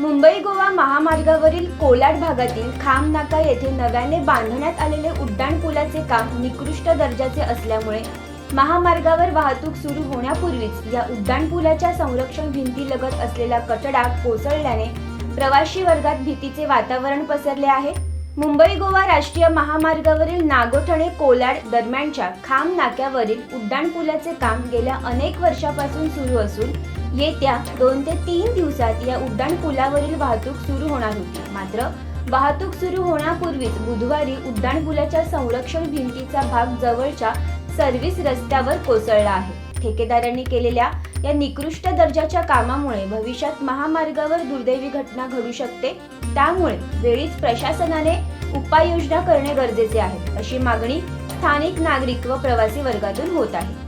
मुंबई गोवा महामार्गावरील कोलाड भागातील खाम नाका येथे नव्याने बांधण्यात आलेले उड्डाण पुलाचे काम निकृष्ट दर्जाचे असल्यामुळे महामार्गावर वाहतूक सुरू होण्यापूर्वीच या उड्डाण पुलाच्या संरक्षण भिंतीलगत असलेला कटडा कोसळल्याने प्रवासी वर्गात भीतीचे वातावरण पसरले आहे. मुंबई गोवा राष्ट्रीय महामार्गावरील नागोठणे कोलाड दरम्यानच्या खाम नाक्यावरील उड्डाण पुलाचे काम गेल्या अनेक वर्षापासून सुरू असून येत्या दोन ते तीन दिवसात या उड्डाण पुलावरील वाहतूक सुरू होणार होती. मात्र वाहतूक सुरू होण्यापूर्वीच बुधवारी उड्डाण पुलाच्या संरक्षण भिंतीचा भाग जवळच्या सर्व्हिस रस्त्यावर कोसळला आहे. ठेकेदारांनी केलेल्या या निकृष्ट दर्जाच्या कामामुळे भविष्यात महामार्गावर दुर्दैवी घटना घडू शकते. त्यामुळे वेळीच प्रशासनाने उपाययोजना करणे गरजेचे आहे अशी मागणी स्थानिक नागरिक व प्रवासी वर्गातून होत आहे.